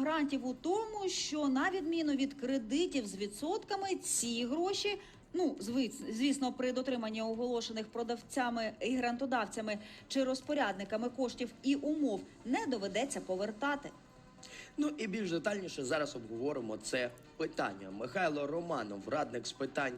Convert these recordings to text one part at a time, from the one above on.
грантів у тому, що на відміну від кредитів з відсотками, ці гроші. Ну, звісно, при дотриманні оголошених продавцями і грантодавцями чи розпорядниками коштів і умов не доведеться повертати. Ну і більш детальніше зараз обговоримо це питання. Михайло Романов, радник з питань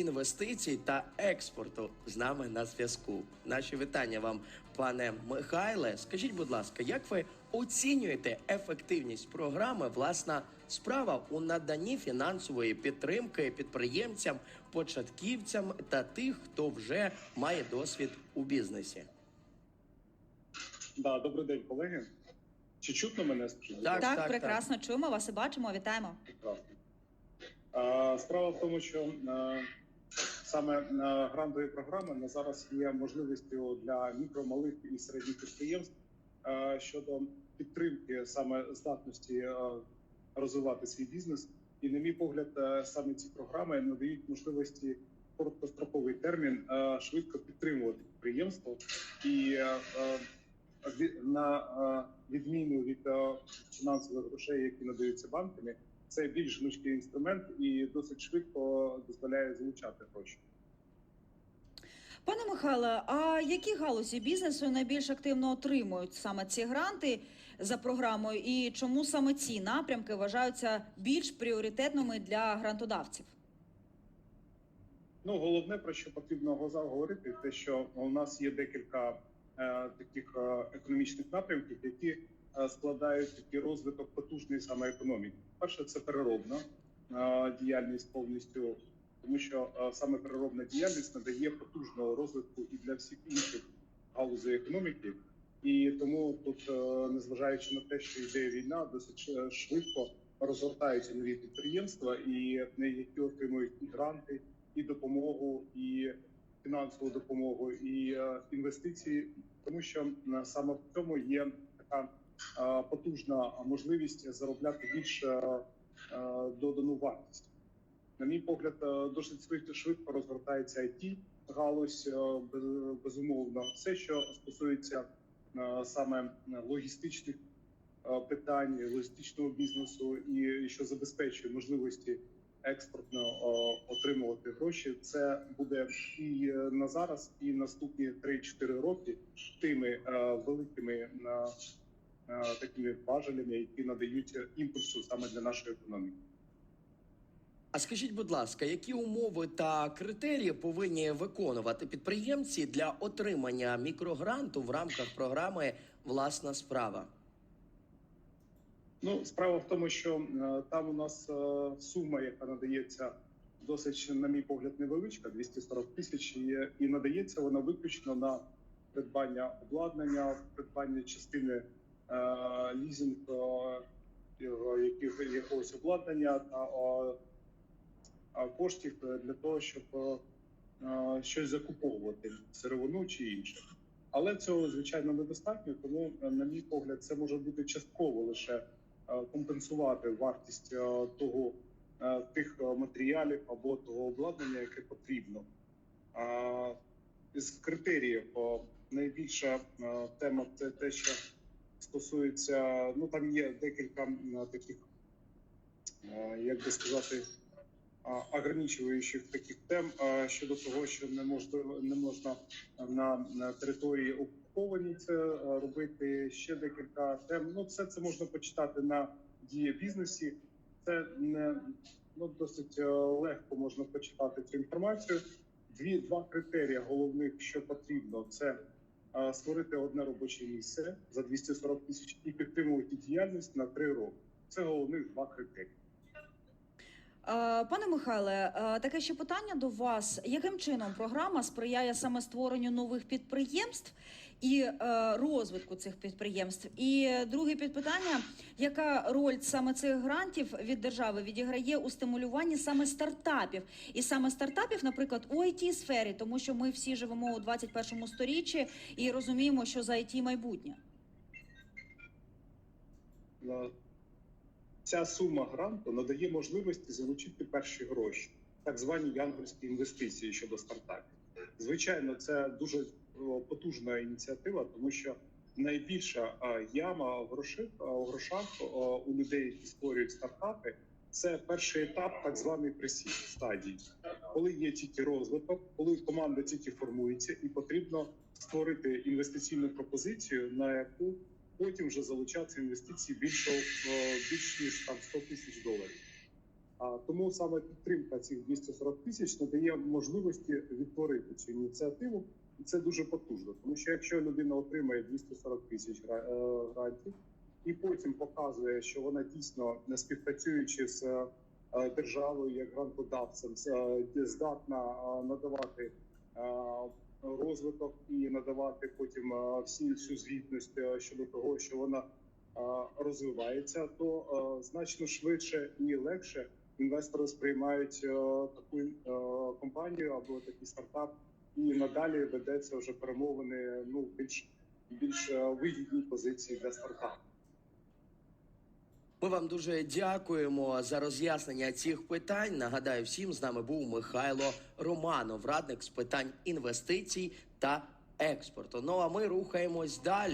інвестицій та експорту, з нами на зв'язку. Наші вітання вам, пане Михайле. Скажіть, будь ласка, як ви оцінюєте ефективність програми Власна справа у наданні фінансової підтримки підприємцям, початківцям та тих, хто вже має досвід у бізнесі? Да, добрий день, колеги. Чи чутно мене скажіть? Так, Так, так, прекрасно чуємо вас і бачимо. Вітаємо. Прекрасно. А, Справа в тому, що саме грантові програми на зараз є можливістю для мікро, малих і середніх підприємств е, щодо підтримки саме здатності е, розвивати свій бізнес. І, на мій погляд, е, саме ці програми надають можливості короткостроковий термін швидко підтримувати підприємство і на відміну від фінансових грошей, які надаються банками, це більш гнучкий інструмент і досить швидко дозволяє залучати гроші. Пане Михайле, а які галузі бізнесу найбільш активно отримують саме ці гранти за програмою, і чому саме ці напрямки вважаються більш пріоритетними для грантодавців? Ну головне про що потрібно говорити, те, що у нас є декілька е, таких е, економічних напрямків, які складають такий розвиток потужної саме економіки. Перше, це переробна е, діяльність повністю, тому що е, саме переробна діяльність надає потужного розвитку і для всіх інших галузей економіки. І тому тут, е, незважаючи на те, що йде війна, досить швидко розгортаються нові підприємства, і е, які отримують і гранти, і допомогу, і фінансову допомогу, і е, інвестиції, тому що е, саме в цьому є така е, потужна можливість заробляти більш е, е, додану вартість. На мій погляд, е, досить швидко, розгортається IT галузь е, без- безумовно. Все, що стосується е, саме логістичних е, питань, логістичного бізнесу, і що забезпечує можливості експортно е, отримувати гроші. Це буде і е, на зараз, і наступні 3-4 роки тими е, великими е, е, такими важелями, які надають імпульсу саме для нашої економіки. А скажіть, будь ласка, які умови та критерії повинні виконувати підприємці для отримання мікрогранту в рамках програми Власна справа? Ну, справа в тому, що е, там у нас е, сума, яка надається, досить, на мій погляд, невеличка 240 тисяч, і, надається вона виключно на придбання обладнання, придбання частини е, лізинг е, якогось обладнання та е, е, коштів для того, щоб е, е, щось закуповувати сировину чи інше. Але цього звичайно недостатньо, тому, е, на мій погляд, це може бути частково лише е, компенсувати вартість е, того е, тих е, матеріалів або того обладнання, яке потрібно. З критеріїв найбільша е, тема це те, що стосується. Ну там є декілька таких, е, як би сказати, ограничуючих таких тем а, щодо того, що не можна не можна на, на території окупованій це робити. Ще декілька тем. Ну, все це можна почитати на дії бізнесі. Це не ну досить е, легко можна почитати цю інформацію. Дві два критерії головних, що потрібно, це е, створити одне робоче місце за 240 тисяч і підтримувати діяльність на три роки. Це головних два критерії. Е, Пане Михайле, е, таке ще питання до вас: яким чином програма сприяє саме створенню нових підприємств і е, розвитку цих підприємств? І друге підпитання: яка роль саме цих грантів від держави відіграє у стимулюванні саме стартапів? І саме стартапів, наприклад, у it сфері, тому що ми всі живемо у 21 сторіччі і розуміємо, що за IT майбутнє. Е, Ця сума гранту надає можливості залучити перші гроші, так звані янгольські інвестиції щодо стартапів. Звичайно, це дуже потужна ініціатива, тому що найбільша яма в грошах, у людей, які створюють стартапи, це перший етап, так званий пресід стадії, коли є тільки розвиток, коли команда тільки формується, і потрібно створити інвестиційну пропозицію, на яку потім вже залучаться інвестиції більше більш ніж там 100 тисяч доларів. А тому саме підтримка цих 240 тисяч надає можливості відтворити цю ініціативу, і це дуже потужно. Тому що якщо людина отримає 240 тисяч е, грантів і потім показує, що вона дійсно не співпрацюючи з е, державою як грантодавцем, е, здатна надавати розвиток і надавати потім е, всі всю звітність е, щодо того, що вона е, розвивається, то е, значно швидше і легше інвестори сприймають е, таку е, компанію або такий стартап, і надалі ведеться вже перемовини ну більш більш е, вигідні позиції для стартапу. Ми вам дуже дякуємо за роз'яснення цих питань. Нагадаю, всім з нами був Михайло Романов, радник з питань інвестицій та експорту. Ну а ми рухаємось далі.